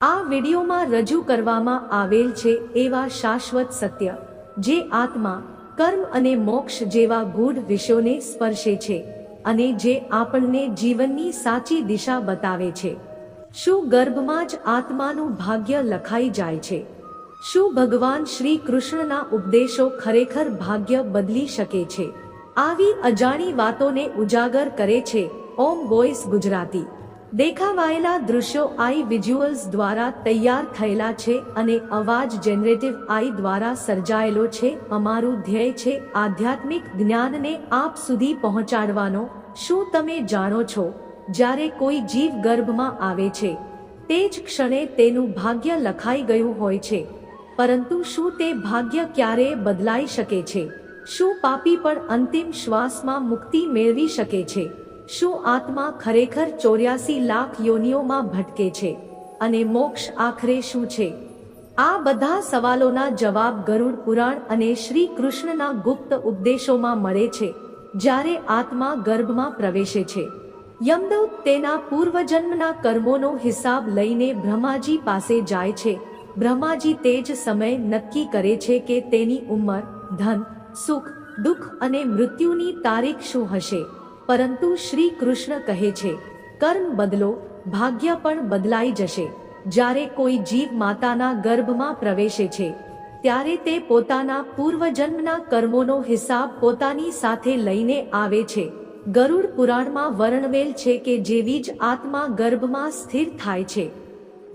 આ વિડીયોમાં રજૂ કરવામાં આવેલ છે એવા શાશ્વત સત્ય, જે આત્મા, કર્મ અને મોક્ષ જેવા ગૂઢ વિષયોને સ્પર્શે છે અને જે આપણને જીવનની સાચી દિશા બતાવે છે. શું ગર્ભમાં જ આત્માનું ભાગ્ય લખાઈ જાય છે? શું ભગવાન શ્રી કૃષ્ણના ઉપદેશો ખરેખર ભાગ્ય બદલી શકે છે? આવી અજાણી વાતોને ઉજાગર કરે છે. ઓમ વોઇસ ગુજરાતી. દેખાવાયેલા દૃશ્યો આઈ વિઝ્યુઅલ્સ દ્વારા તૈયાર થયેલા છે અને અવાજ જનરેટિવ આઈ દ્વારા સર્જાયેલો છે. અમારું ધ્યેય છે આધ્યાત્મિક જ્ઞાનને આપ સુધી પહોંચાડવાનો. શું તમે જાણો છો? જ્યારે કોઈ જીવ ગર્ભમાં આવે છે, તે જ ક્ષણે તેનું ભાગ્ય લખાઈ ગયું હોય છે. પરંતુ શું તે ભાગ્ય ક્યારેય બદલાઈ શકે છે? શું પાપી પણ અંતિમ શ્વાસમાં મુક્તિ મેળવી શકે છે? શું આત્મા ખરેખર ચોર્યાસી લાખ યોનિઓમાં ભટકે છે અને મોક્ષ આખરે શું છે? આ બધા સવાલોના જવાબ ગરુડ પુરાણ અને શ્રી કૃષ્ણના ગુપ્ત ઉપદેશોમાં મળે છે, જ્યારે આત્મા ગર્ભમાં પ્રવેશે છે. યમદૂત તેના પૂર્વજન્મના કર્મોનો હિસાબ લઈને બ્રહ્માજી પાસે જાય છે. બ્રહ્માજી તે જ સમય નક્કી કરે છે કે તેની ઉંમર, ધન, સુખ, દુઃખ અને મૃત્યુની તારીખ શું હશે? પરંતુ શ્રી કૃષ્ણ કહે છે, કર્મ બદલો, ભાગ્ય પણ બદલાઈ જશે. જ્યારે કોઈ જીવ માતાના ગર્ભમાં પ્રવેશે છે, ત્યારે તે પોતાના પૂર્વજન્મના કર્મોનો હિસાબ પોતાની સાથે લઈને આવે છે. ગરુડ પુરાણમાં વર્ણવેલ છે કે જેવી જ આત્મા ગર્ભમાં સ્થિર થાય છે.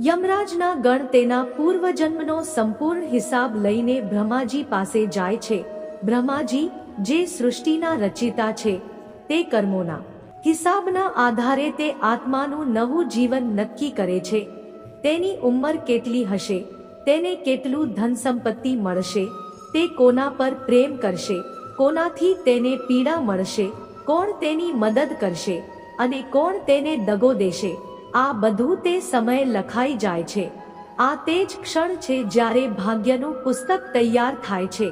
યમરાજના ગણ તેના પૂર્વજન્મનો સંપૂર્ણ હિસાબ લઈને બ્રહ્માજી પાસે જાય છે. બ્રહ્માજી, જે સૃષ્ટિના રચિતા છે તે કર્મોના હિસાબના આધારે તે આત્માનું નવું જીવન નક્કી કરે છે. તેની ઉંમર કેટલી હશે? તેને કેટલું ધન સંપત્તિ મળશે? તે કોના પર પ્રેમ કરશે? કોનાથી તેને પીડા મળશે? કોણ તેની મદદ કરશે? અને કોણ તેને દગો દેશે? આ બધું તે સમયે લખાઈ જાય છે. આ તે જ ક્ષણ છે જ્યારે ભાગ્યનું પુસ્તક તૈયાર થાય છે.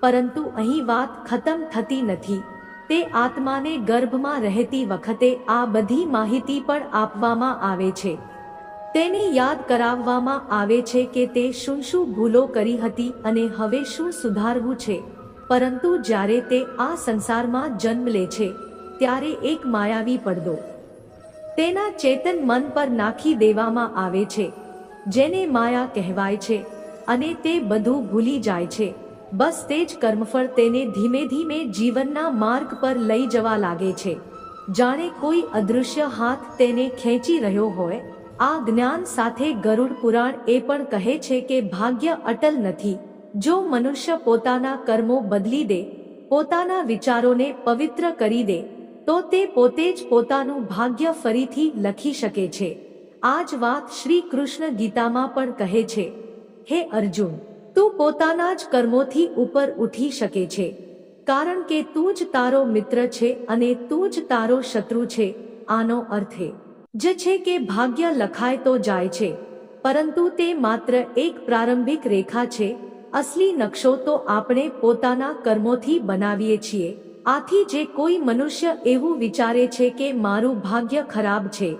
પરંતુ અહીં વાત ખતમ થતી નથી. તે આત્માને ગર્ભમાં રહેતી વખતે આ બધી માહિતી પણ આપવામાં આવે છે. તેને યાદ કરાવવામાં આવે છે કે તે શું શું ભૂલો કરી હતી અને હવે શું સુધારવું છે. પરંતુ જ્યારે તે આ સંસારમાં જન્મ લે છે, ત્યારે એક માયાવી પડદો. તેના ચેતન મન પર નાખી દેવામાં આવે છે, જેને માયા કહેવાય છે અને તે બધું ભૂલી જાય છે. બસ તે જ કર્મફળ તેને ધીમે ધીમે જીવનના માર્ગ પર લઈ જવા લાગે છે. જાણે કોઈ અદૃશ્ય હાથ તેને ખેંચી રહ્યો હોય, આ જ્ઞાન સાથે ગરુડ પુરાણ એ પણ કહે છે કે ભાગ્ય અટલ નથી. જો મનુષ્ય પોતાના કર્મો બદલી દે, પોતાના વિચારોને પવિત્ર કરી દે, તો તે પોતે જ પોતાનું ભાગ્ય ફરીથી લખી શકે છે. આ જ વાત શ્રી કૃષ્ણ ગીતામાં પણ કહે છે. હે અર્જુન તું પોતાના જ કર્મોથી ઉપર ઉઠી શકે છે. કારણ કે તું જ તારો મિત્ર છે અને તું જ તારો શત્રુ છે, આનો અર્થ જ છે કે ભાગ્ય લખાય તો જાય છે, પરંતુ તે માત્ર એક પ્રારંભિક રેખા છે. અસલી નકશો તો આપણે પોતાના કર્મોથી બનાવીએ છીએ. આથી જે કોઈ મનુષ્ય એવું વિચારે છે કે મારું ભાગ્ય ખરાબ છે,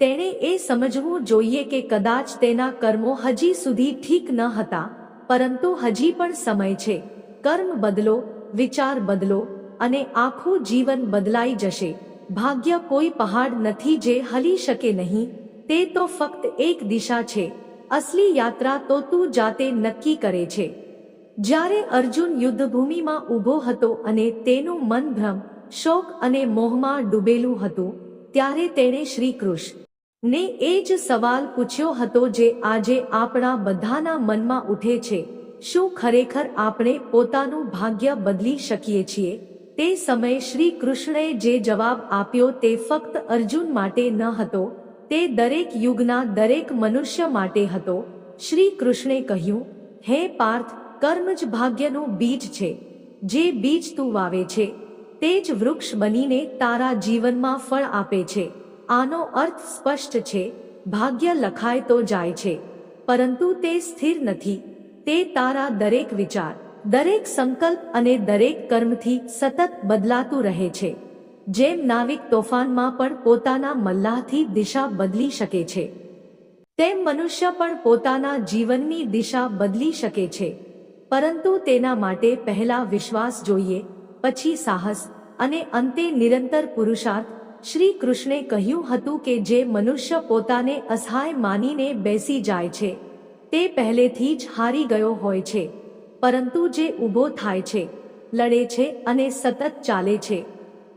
તેણે એ સમજવું જોઈએ કે કદાચ તેના કર્મો હજી સુધી ઠીક ન હતા. પરંતુ હજી પણ સમય છે. કર્મ બદલો, વિચાર બદલો અને આખું જીવન બદલાઈ જશે. ભાગ્ય કોઈ પહાડ નથી જે હલી શકે નહીં, તે તો ફક્ત એક દિશા છે. અસલી યાત્રા તો તું જાતે નક્કી કરે છે. જ્યારે અર્જુન યુદ્ધભૂમિમાં ઊભો હતો અને તેનું મન ભ્રમ, શોક અને મોહમાં ડૂબેલું હતું, ત્યારે તેણે શ્રી કૃષ્ણ ને એ જ સવાલ પૂછ્યો હતો જે આજે આપણા બધાના મનમાં ઉઠે છે. શું ખરેખર આપણે પોતાનું ભાગ્ય બદલી શકીએ છીએ? તે સમયે શ્રી કૃષ્ણએ જે જવાબ આપ્યો તે ફક્ત અર્જુન માટે ન હતો, તે દરેક યુગના દરેક મનુષ્ય માટે હતો. શ્રી કૃષ્ણે કહ્યું, હે પાર્થ, કર્મ જ ભાગ્યનું બીજ છે. જે બીજ તું વાવે છે, તે જ વૃક્ષ બનીને તારા જીવનમાં ફળ આપે છે. આનો અર્થ સ્પષ્ટ છે, ભાગ્ય લખાય તો જાય છે, પરંતુ તે સ્થિર નથી, તે તારા દરેક વિચાર, દરેક સંકલ્પ અને દરેક કર્મથી સતત બદલાતું રહે છે, જેમ નાવિક તોફાનમાં પણ પોતાના મલ્લાહથી દિશા બદલી શકે છે, તેમ મનુષ્ય પણ પોતાના જીવનની દિશા બદલી શકે છે, પરંતુ તેના માટે પહેલા વિશ્વાસ જોઈએ, પછી સાહસ, અને અંતે નિરંતર પુરુષાર્થ શ્રી કૃષ્ણે કહ્યું હતું કે જે મનુષ્ય પોતાને અસહાય માનીને બેસી જાય છે, તે પહેલેથી જ હારી ગયો હોય છે, પરંતુ જે ઊભો થાય છે, લડે છે અને સતત ચાલે છે,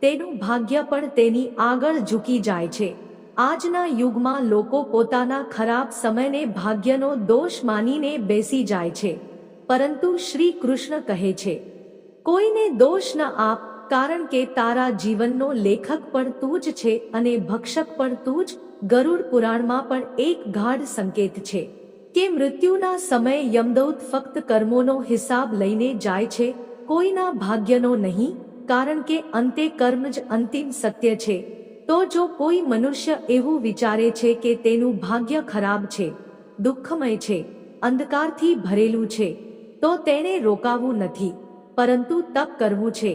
તેનું ભાગ્ય પણ તેની આગળ ઝૂકી જાય છે. આજના યુગમાં લોકો પોતાના ખરાબ સમયને ભાગ્યનો દોષ માનીને બેસી જાય છે, પરંતુ શ્રી કૃષ્ણ કહે છે, કોઈને દોષ ન આપ કારણ કે તારા જીવનનો લેખક પણ તું જ છે અને ભક્ષક પણ તું જ ગરુડ પુરાણમાં પણ એક ગાઢ સંકેત છે કે મૃત્યુના સમયે યમદૌત ફક્ત કર્મોનો હિસાબ લઈને જાય છે, કોઈના ભાગ્યનો નહીં, કારણ કે અંતે કર્મ જ અંતિમ સત્ય છે. તો જો કોઈ મનુષ્ય એવું વિચારે છે કે તેનું ભાગ્ય ખરાબ છે, દુઃખમય છે, અંધકારથી ભરેલું છે, તો તેણે રોકાવું નથી, પરંતુ તપ કરવું છે.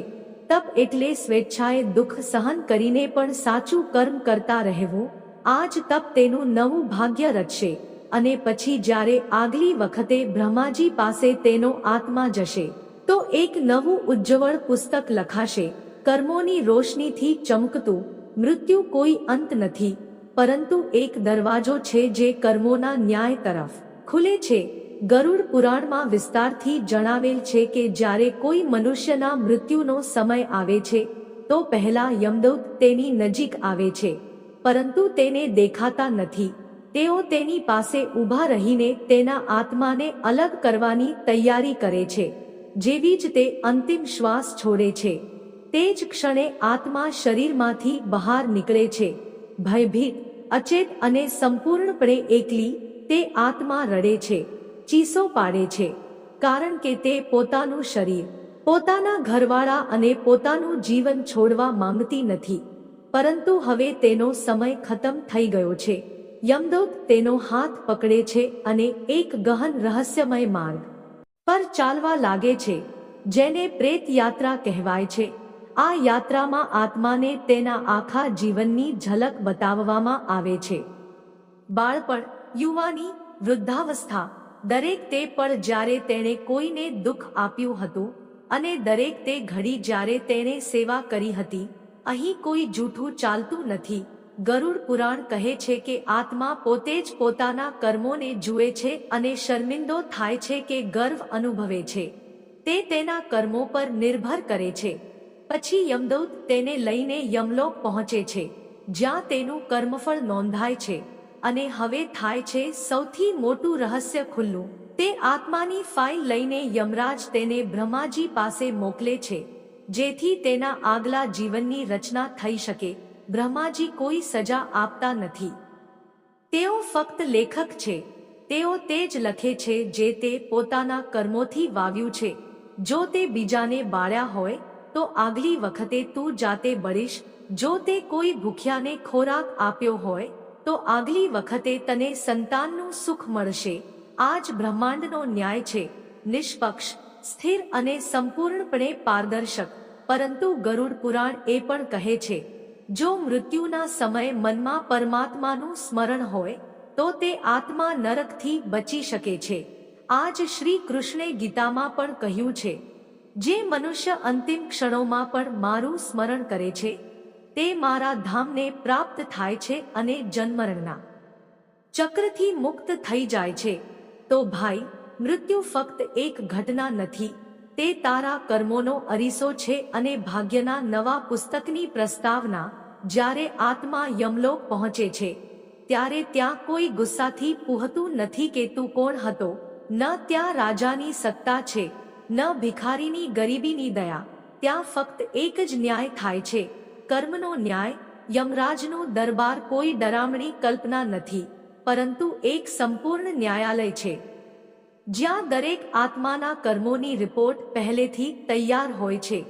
તપ એટલે સ્વેચ્છાએ દુઃખ સહન કરીને પણ સાચું કર્મ કરતા રહેવું. આ જ તપ તેનું નવું ભાગ્ય રચશે અને પછી જ્યારે આગલી વખતે બ્રહ્માજી પાસે તેનો આત્મા જશે, તો એક નવું ઉજ્જવળ પુસ્તક લખાશે. કર્મોની રોશનીથી ચમકતું, મૃત્યુ કોઈ અંત નથી, પરંતુ એક દરવાજો છે જે કર્મોના ન્યાય તરફ ખુલે છે. ગરુડ પુરાણમાં વિસ્તારથી જણાવેલ છે કે જ્યારે કોઈ મનુષ્યના મૃત્યુનો સમય આવે છે, તો પહેલા યમદૂત તેની નજીક આવે છે, પરંતુ તેને દેખાતા નથી. તેઓ તેની પાસે ઊભા રહીને તેના આત્માને અલગ કરવાની તૈયારી કરે છે, જેવી જ તે અંતિમ શ્વાસ છોડે છે. તે જ ક્ષણે આત્મા શરીરમાંથી બહાર નીકળે છે. ભયભીત, અચેત અને સંપૂર્ણપણે એકલી, તે આત્મા રડે છે. ચીસો પાડે છે, કારણ કે તે પોતાનું શરીર, પોતાના ઘરવાળા અને પોતાનું જીવન છોડવા માંગતી નથી. પરંતુ હવે તેનો સમય ખતમ થઈ ગયો છે. યમદૂત તેનો હાથ પકડે છે અને એક ગહન રહસ્યમય માર્ગ પર ચાલવા લાગે છે, જેને પ્રેત યાત્રા કહેવાય છે. આ યાત્રામાં આત્માને તેના આખા જીવનની ઝલક બતાવવામાં આવે છે. બાળપણ, યુવાની વૃદ્ધાવસ્થા દરેક તે પર જ્યારે તેણે કોઈને દુઃખ આપ્યું હતું અને દરેક તે ઘડી જ્યારે તેણે સેવા કરી હતી, અહીં કોઈ જૂઠું ચાલતું નથી. ગરુડ પુરાણ કહે છે કે આત્મા પોતે જ પોતાના કર્મોને જુએ છે અને શર્મિંદો થાય છે કે ગર્વ અનુભવે છે. તે તેના કર્મો પર નિર્ભર કરે છે. પછી યમદૂત તેને લઈને યમલોક પહોંચે છે, જ્યાં તેનું કર્મફળ નોંધાય છે. અને હવે થાય છે સૌથી મોટું રહસ્ય ખુલ્લું. તે આત્માની ફાઇલ લઈને યમરાજ તેને બ્રહ્માજી પાસે મોકલે છે, જેથી તેના આગલા જીવનની રચના થઈ શકે. બ્રહ્માજી કોઈ સજા આપતા નથી. તેઓ ફક્ત લેખક છે. તેઓ તે જ લખે છે જે તે પોતાના કર્મોથી વાવ્યું છે. જો તે બીજાને બાળ્યા હોય, તો આગલી વખતે તું જાતે બળીશ. જો તે કોઈ ભૂખ્યાને ખોરાક આપ્યો હોય તો આગલી વખતે તને સંતાનનું સુખ મળશે. આ જ બ્રહ્માંડનો ન્યાય છે. નિષ્પક્ષ, સ્થિર અને સંપૂર્ણપણે પારદર્શક. પરંતુ ગરુડ પુરાણ એ પણ કહે છે, જો મૃત્યુના સમયે મનમાં પરમાત્માનું સ્મરણ હોય, તો તે આત્મા નરકથી બચી શકે છે. આજ શ્રી કૃષ્ણે ગીતામાં પણ કહ્યું છે, જે મનુષ્ય અંતિમ ક્ષણોમાં પણ મારું સ્મરણ કરે છે તે મારા ધામને પ્રાપ્ત થાય છે અને જન્મરણના ચક્રથી મુક્ત થઈ જાય છે. તો ભાઈ, મૃત્યુ ફક્ત એક ઘટના નથી, તે તારા કર્મોનો અરીસો છે અને ભાગ્યના નવા પુસ્તકની પ્રસ્તાવના જ્યારે આત્મા યમલોક પહોંચે છે, ત્યારે ત્યાં કોઈ ગુસ્સાથી પૂહતું નથી કે તું કોણ હતો, ન ત્યાં રાજાની સત્તા છે, ન ભિખારીની ગરીબીની દયા, ત્યાં ફક્ત એક જ ન્યાય થાય છે. કર્મનો ન્યાય, યમરાજનો દરબાર કોઈ ડરામણી કલ્પના નથી, પરંતુ એક સંપૂર્ણ ન્યાયાલય છે. જ્યાં દરેક આત્માના કર્મોની રિપોર્ટ પહેલેથી તૈયાર હોય છે.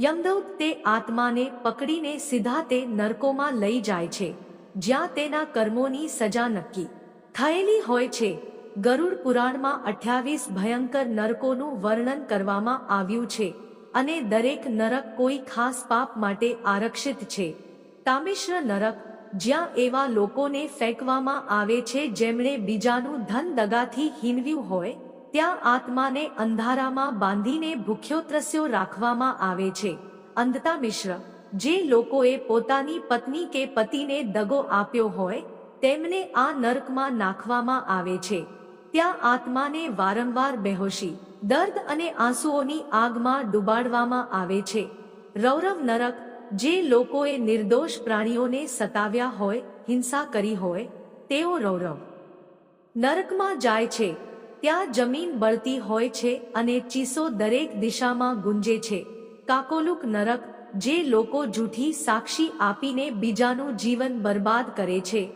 યમદૌત તે આત્માને પકડીને સીધા તે નરકોમાં લઈ જાય છે, જ્યાં તેના કર્મોની સજા નક્કી થયેલી હોય છે. ગરુડ પુરાણમાં અઠ્યાવીસ ભયંકર નરકોનું વર્ણન કરવામાં આવ્યું છે. અને દરેક નરક કોઈ ખાસ પાપ માટે આરક્ષિત છે. તામિશ્ર નરક, જ્યાં એવા લોકોને ફેંકવામાં આવે છે જેમણે બીજાનું ધન દગાથી હીનવ્યું હોય, ત્યાં આત્માને અંધારામાં બાંધીને ભૂખ્યો ત્રસ્યો રાખવામાં આવે છે. અંધતા મિશ્ર જે લોકોએ પોતાની પત્ની કે પતિને દગો આપ્યો હોય, તેમને આ નરકમાં નાખવામાં આવે છે. ત્યાં આત્માને વારંવાર બેહોશી, દર્દ અને આંસુઓની આગમાં ડુબાડવામાં આવે છે. રૌરવ નરક, જે લોકોએ નિર્દોષ પ્રાણીઓને સતાવ્યા હોય, હિંસા કરી હોય, તેઓ રૌરવ. નરકમાં જાય છે, ત્યાં જમીન બળતી હોય છે અને ચીસો દરેક દિશામાં ગુંજે છે. કાકોલુક નરક, જે લોકો જૂઠી સાક્ષી આપીને બીજાનું જીવન બરબાદ કરે છે,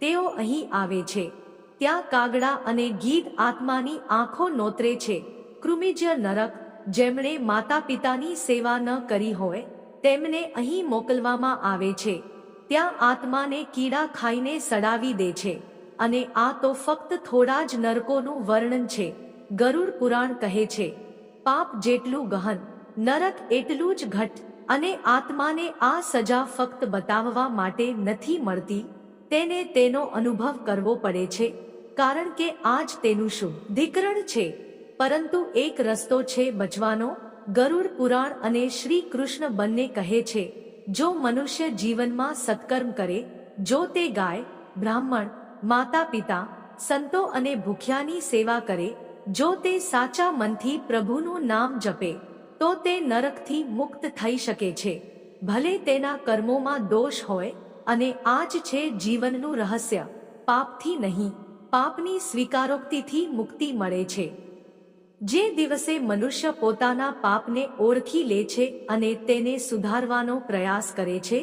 તેઓ અહીં આવે છે. ત્યાં કાગડા અને ગીધ આત્માની આંખો નોતરે છે. કૃમિજ્ય નરક, જેમણે માતા પિતાની સેવા ન કરી હોય, તેમને અહીં મોકલવામાં આવે છે. ત્યાં આત્માને કીડા ખાઈને સડાવી દે છે. અને આ તો ફક્ત થોડા જ નરકોનું વર્ણન છે. ગરુડ પુરાણ કહે છે, પાપ જેટલું ગહન, નરક એટલું જ ઘટ, અને આત્માને આ સજા ફક્ત બતાવવા માટે નથી મળતી, તેને તેનો અનુભવ કરવો પડે છે. કારણ કે આ જ તેનું શુદ્ધિકરણ છે? પરંતુ એક રસ્તો છે બચવાનો, ગરુડ પુરાણ અને શ્રી કૃષ્ણ બંને કહે છે, જો મનુષ્ય જીવનમાં સત્કર્મ કરે, જો તે ગાય, બ્રાહ્મણ માતા પિતા સંતો અને ભૂખ્યાની સેવા કરે, જો તે સાચા મનથી પ્રભુનું નામ જપે, તો તે નરકથી મુક્ત થઈ શકે છે. ભલે તેના કર્મોમાં દોષ હોય અને આ જ છે જીવનનું રહસ્ય, પાપથી નહીં પાપની સ્વીકારોક્તિથી મુક્તિ મળે છે. જે દિવસે મનુષ્ય પોતાના પાપને ઓળખી લે છે અને તેને સુધારવાનો પ્રયાસ કરે છે,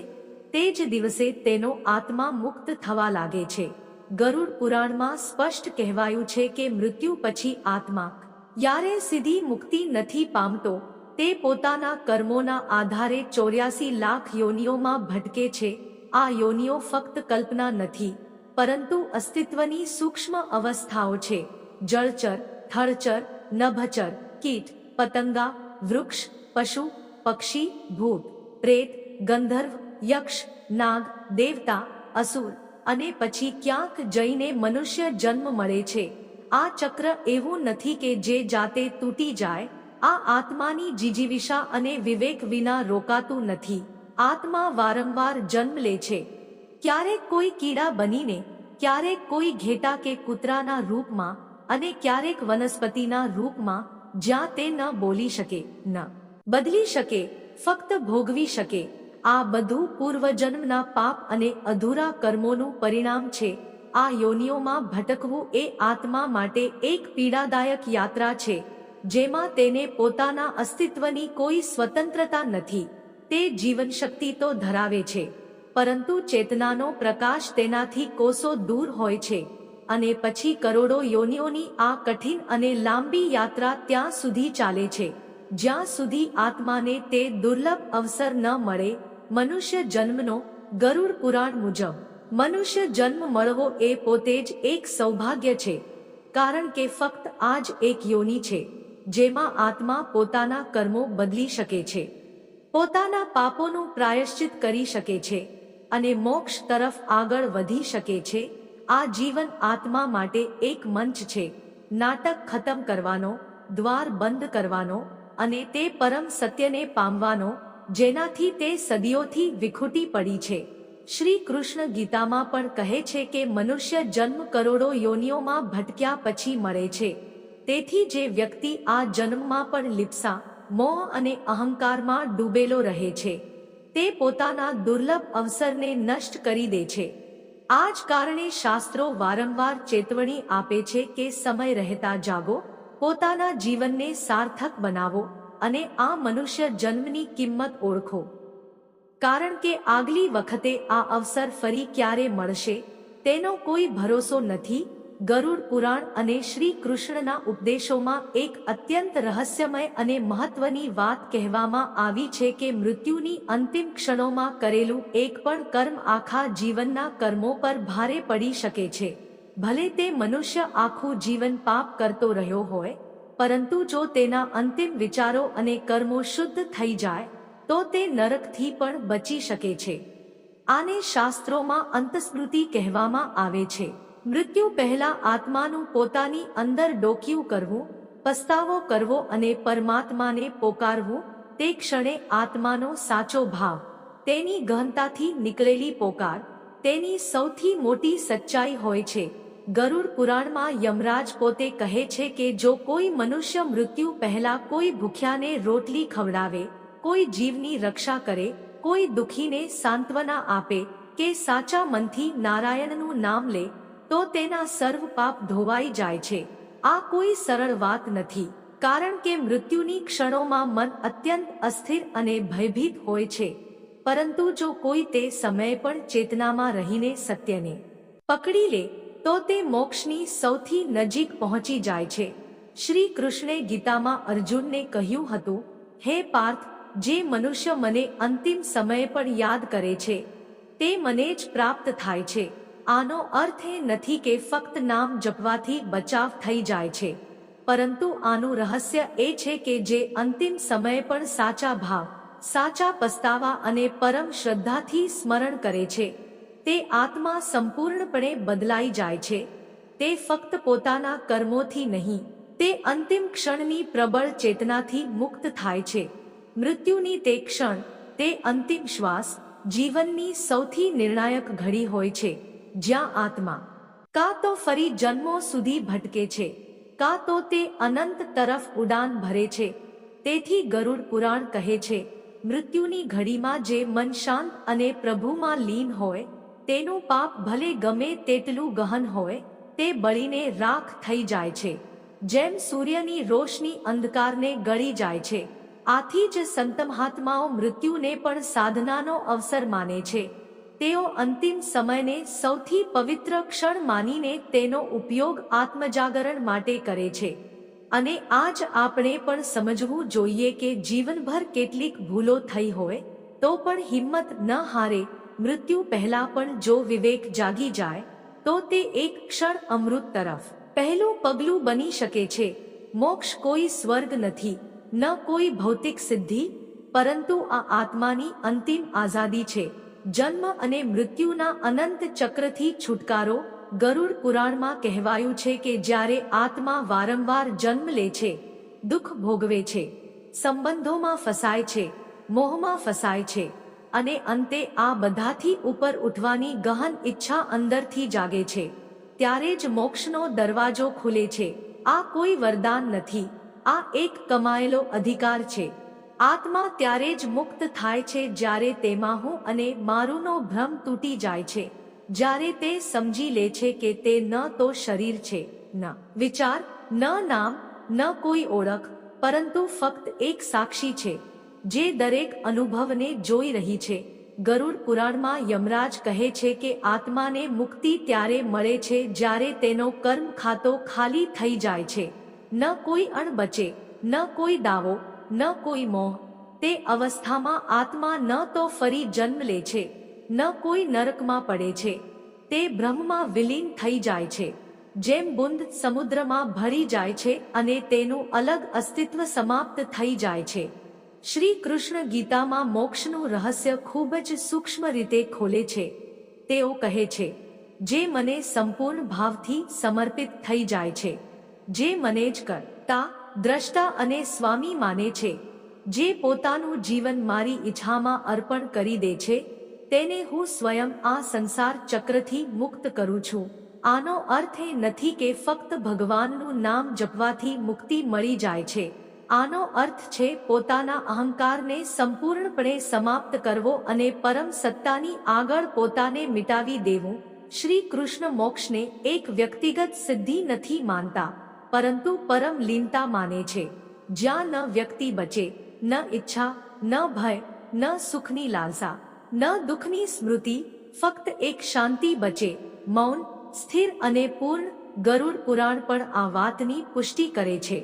તે જ દિવસે તેનો આત્મા મુક્ત થવા લાગે છે. ગરુડ પુરાણમાં સ્પષ્ટ કહેવાયું છે કે મૃત્યુ પછી આત્મા યારે સીધી મુક્તિ નથી પામતો, તે પોતાના કર્મોના આધારે ચોર્યાસી લાખ યોનિઓમાં ભટકે છે, આ યોનિઓ ફક્ત કલ્પના નથી. પરંતુ અસ્તિત્વની સૂક્ષ્મ અવસ્થાઓ છે. જળચર, થળચર, નભચર, કીટ, પતંગા, વૃક્ષ, પશુ, પક્ષી, ભૂત, પ્રેત, ગંધર્વ, યક્ષ, નાગ, દેવતા, અસુર અને પછી ક્યાંક જઈને મનુષ્ય જન્મ મળે છે. આ ચક્ર એવું નથી કે જે જાતે તૂટી જાય. આ આત્માની જીજીવિષા અને વિવેક વિના રોકાતું નથી. આત્મા વારંવાર જન્મ લે છે. ક્યારેક કોઈ કીડા બનીને ક્યારેક કોઈ ઘેટા કે કૂતરાના રૂપમાં અને ક્યારેક વનસ્પતિના રૂપમાં જ્યાં તે ન બોલી શકે, ન બદલી શકે, ફક્ત ભોગવી શકે. આ બધું પૂર્વજન્મના પાપ અને અધૂરા કર્મોનું પરિણામ છે. આ યોનિઓમાં ભટકવું એ આત્મા માટે એક પીડાદાયક યાત્રા છે, જેમાં તેને પોતાના અસ્તિત્વની કોઈ સ્વતંત્રતા નથી. તે જીવનશક્તિ તો ધરાવે છે. પરંતુ ચેતનાનો પ્રકાશ તેનાથી કોસો દૂર હોય છે. અને પછી કરોડો યોનિઓની આ કઠિન અને લાંબી યાત્રા ત્યાં સુધી ચાલે છે. જ્યાં સુધી આત્માને તે દુર્લભ અવસર ન મળે, મનુષ્ય જન્મનો ગરુડ પુરાણ મુજબ. મનુષ્ય જન્મ મળવો એ પોતે જ એક સૌભાગ્ય છે. કારણ કે ફક્ત આ જ એક યોની છે, જેમાં આત્મા પોતાના કર્મો બદલી શકે છે. પોતાના પાપોનું પ્રાયશ્ચિત કરી શકે છે. અને મોક્ષ તરફ આગળ વધી શકે છે. આ જીવન આત્મા માટે એક મંચ છે. નાટક ખતમ કરવાનો, દ્વાર બંધ કરવાનો અને તે પરમ સત્યને પામવાનો, જેનાથી તે સદીઓથી વિખૂટી પડી છે. શ્રી કૃષ્ણ ગીતામાં પણ કહે છે કે મનુષ્ય જન્મ કરોડો યોનિઓમાં ભટક્યા પછી મળે છે. તેથી જે વ્યક્તિ આ જન્મમાં પણ લિપ્સા, મોહ અને અહંકારમાં ડૂબેલો રહે છે. તે પોતાના દુર્લભ અવસરને નષ્ટ કરી દે છે. આ જ કારણે શાસ્ત્રો વારંવાર ચેતવણી આપે છે કે સમય રહેતા જાગો, પોતાના જીવનને સાર્થક બનાવો અને આ મનુષ્ય જન્મની કિંમત ઓળખો. કારણ કે આગલી વખતે આ અવસર ફરી ક્યારે મળશે, તેનો કોઈ ભરોસો નથી ગરુડ પુરાણ અને શ્રી કૃષ્ણના ઉપદેશોમાં એક અત્યંત રહસ્યમય અને મહત્વની વાત કહેવામાં આવી છે કે મૃત્યુની અંતિમ ક્ષણોમાં કરેલું એક પણ કર્મ આખા જીવનના કર્મો પર ભારે પડી શકે છે. ભલે તે મનુષ્ય આખું જીવન પાપ કરતો રહ્યો હોય, પરંતુ જો તેના અંતિમ વિચારો અને કર્મો શુદ્ધ થઈ જાય, તો તે નરકથી પણ બચી શકે છે. આને શાસ્ત્રોમાં અંતસ્મૃતિ કહેવામાં આવે છે. મૃત્યુ પહેલા આત્માનું પોતાની અંદર ડોકિયું કરવું, પસ્તાવો કરવો અને પરમાત્માને પોકારવું, તે ક્ષણે આત્માનો સાચો ભાવ, તેની ગહનતાથી નીકળેલી પોકાર, તેની સૌથી મોટી સચ્ચાઈ હોય છે. ગરુડ પુરાણમાં યમરાજ પોતે કહે છે કે જો કોઈ મનુષ્ય મૃત્યુ પહેલા કોઈ ભૂખ્યાને રોટલી ખવડાવે, કોઈ જીવની રક્ષા કરે, કોઈ દુખીને સાંત્વના આપે, કે સાચા મનથી નારાયણનું નામ લે તો તેના સર્વ પાપ ધોવાઈ જાય છે. આ કોઈ સરળ વાત નથી, કારણ કે મૃત્યુની ક્ષણોમાં મન અત્યંત અસ્થિર અને ભયભીત હોય છે. પરંતુ જો કોઈ તે સમયે પણ ચેતનામાં રહીને સત્યને પકડી લે, તો તે મોક્ષની સૌથી નજીક પહોંચી જાય છે. શ્રી કૃષ્ણે ગીતામાં અર્જુનને કહ્યું હતું, હે પાર્થ, જે મનુષ્ય મને અંતિમ સમયે પણ યાદ કરે છે, તે મને જ પ્રાપ્ત થાય છે. આનો અર્થ એ નથી કે ફક્ત નામ જપવાથી બચાવ થઈ જાય છે. પરંતુ આનું રહસ્ય એ છે કે જે અંતિમ સમયે પણ સાચા ભાવ, સાચા પસ્તાવા અને પરમ શ્રદ્ધાથી સ્મરણ કરે છે. તે આત્મા સંપૂર્ણપણે બદલાઈ જાય છે. તે ફક્ત પોતાના કર્મોથી નહીં, તે અંતિમ ક્ષણની પ્રબળ ચેતનાથી મુક્ત થાય છે. મૃત્યુની તે ક્ષણ, તે અંતિમ શ્વાસ, જીવનની સૌથી નિર્ણાયક ઘડી હોય છે. જ્યાં આત્મા કાં તો ફરી જન્મો સુધી ભટકે છે, કાં તો તે અનંત તરફ ઉડાન ભરે છે. તેથી ગરુડ પુરાણ કહે છે, મૃત્યુની ઘડીમાં જે મન શાંત અને પ્રભુમાં લીન હોય, તેનું પાપ ભલે ગમે તેટલું ગહન હોય, તે બળીને રાખ થઈ જાય છે. જેમ સૂર્યની રોશની અંધકારને ગળી જાય છે, આથી જ સંત મહાત્માઓ મૃત્યુને પણ સાધનાનો અવસર માને છે. તેઓ અંતિમ સમયને સૌથી પવિત્ર ક્ષણ માનીને તેનો ઉપયોગ આત્મજાગરણ માટે કરે છે. અને આજ આપણે પણ સમજવું જોઈએ કે જીવનભર કેટલીક ભૂલો થઈ હોય, તો પણ હિંમત ન હારે, મૃત્યુ પહેલા પણ જો વિવેક જાગી જાય, તો તે એક ક્ષણ અમૃત તરફ. પહેલું પગલું બની શકે છે, મોક્ષ કોઈ સ્વર્ગ નથી, ન કોઈ ભૌતિક સિદ્ધિ, પરંતુ આ આત્માની અંતિમ આઝાદી છે. જન્મ અને મૃત્યુના અનંત ચક્રથી છુટકારો, ગરુડ પુરાણમાં કહેવાયું છે કે જ્યારે આત્મા વારંવાર જન્મ લે છે, દુઃખ ભોગવે છે, સંબંધોમાં ફસાય છે, મોહમાં ફસાય છે અને અંતે આ બધાથી ઉપર ઉઠવાની ગહન ઈચ્છા અંદરથી જાગે છે. ત્યારે જ મોક્ષનો દરવાજો ખુલે છે. આ કોઈ વરદાન નથી. આ એક કમાયેલો અધિકાર છે. આત્મા ત્યારે જ મુક્ત થાય છે જ્યારે તેમાં હું અને મારુંનો ભ્રમ તૂટી જાય છે. જ્યારે તે સમજી લે છે કે તે ન તો શરીર છે, ન. વિચાર, ન નામ, ન કોઈ ઓળખ, પરંતુ ફક્ત એક સાક્ષી છે, જે દરેક અનુભવને જોઈ રહી છે. ગરુડ પુરાણમાં યમરાજ કહે છે કે આત્માને મુક્તિ ત્યારે મળે છે જ્યારે તેનો કર્મ ખાતો ખાલી થઈ જાય છે. ન કોઈ અણ બચે ન કોઈ દાવો ન કોઈ મોહ, તે અવસ્થામાં આત્મા ન તો ફરી જન્મ લે છે, ન કોઈ નરકમાં પડે છે, તે બ્રહ્મમાં વિલીન થઈ જાય છે, જેમ બુંદ સમુદ્રમાં ભરી જાય છે અને તેનું અલગ અસ્તિત્વ સમાપ્ત થઈ જાય છે. શ્રી કૃષ્ણ ગીતામાં મોક્ષનું રહસ્ય ખૂબ જ સૂક્ષ્મ રીતે ખોલે છે. તેઓ કહે છે, જે મને સંપૂર્ણ ભાવથી સમર્પિત થઈ જાય છે, જે મને જ કરતા દ્રષ્ટા અને સ્વામી માને છે. જે પોતાનું જીવન મારી ઈચ્છામાં અર્પણ કરી દે છે, તેને હું સ્વયં આ સંસાર ચક્રથી મુક્ત કરું છું. આનો અર્થ એ નથી કે ફક્ત ભગવાનનું નામ જપવાથી મુક્તિ મળી જાય છે. આનો અર્થ છે પોતાના અહંકારને સંપૂર્ણપણે સમાપ્ત કરવો અને પરમ સત્તાની આગળ પોતાને મિટાવી દેવું. શ્રી કૃષ્ણ મોક્ષને એક વ્યક્તિગત સિદ્ધિ નથી માનતા. પરંતુ પરમ લીનતા માને છે. જ્યાં ન વ્યક્તિ બચે, ન ઈચ્છા, ન ભય, ન સુખની લાલસા, ન દુઃખની સ્મૃતિ, ફક્ત એક શાંતિ બચે, મૌન, સ્થિર અને પૂર્ણ ગરુડ પુરાણ પણ આ વાતની પુષ્ટિ કરે છે.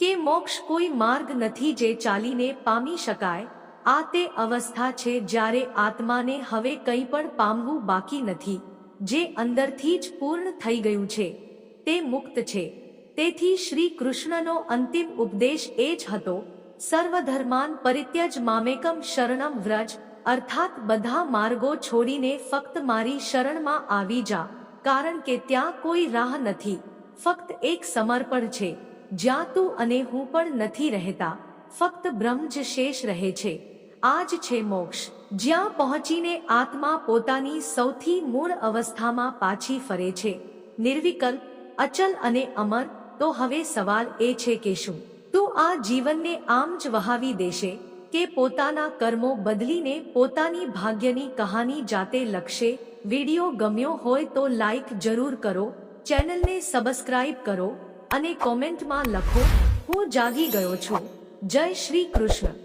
કે મોક્ષ કોઈ માર્ગ નથી જે ચાલીને પામી શકાય, આ તે અવસ્થા છે જ્યારે આત્માને હવે કંઈ પણ પામવું બાકી નથી, જે અંદરથી જ પૂર્ણ થઈ ગયું છે. તે મુક્ત છે. તેથી શ્રી કૃષ્ણનો અંતિમ ઉપદેશ એ જ હતો, સર્વધર્માન પરિત્યજ મામેકમ શરણમ વ્રજ, અર્થાત બધા માર્ગો છોડીને ફક્ત મારી શરણમાં આવી જા, કારણ કે ત્યાં કોઈ રાહ નથી, ફક્ત એક સમર્પણ છે, જ્યાં તું અને હું પણ નથી રહેતા, ફક્ત બ્રહ્મ જ શેષ રહે છે આ જ છે મોક્ષ, જ્યાં પહોંચીને આત્મા પોતાની સૌથી મૂળ અવસ્થામાં પાછી ફરે છે, નિર્વિકલ્પ, અચલ અને અમર તો હવે સવાલ એ છે કે શું? તું આ જીવનને આમ જ વહાવી દેશે કે પોતાના કર્મો બદલીને પોતાની ભાગ્યની કહાની જાતે લખશે, વીડિયો ગમ્યો હોય તો લાઈક જરૂર કરો, ચેનલને સબસ્ક્રાઇબ કરો અને કોમેન્ટમાં લખો, હું જાગી ગયો છું. જય શ્રી કૃષ્ણ.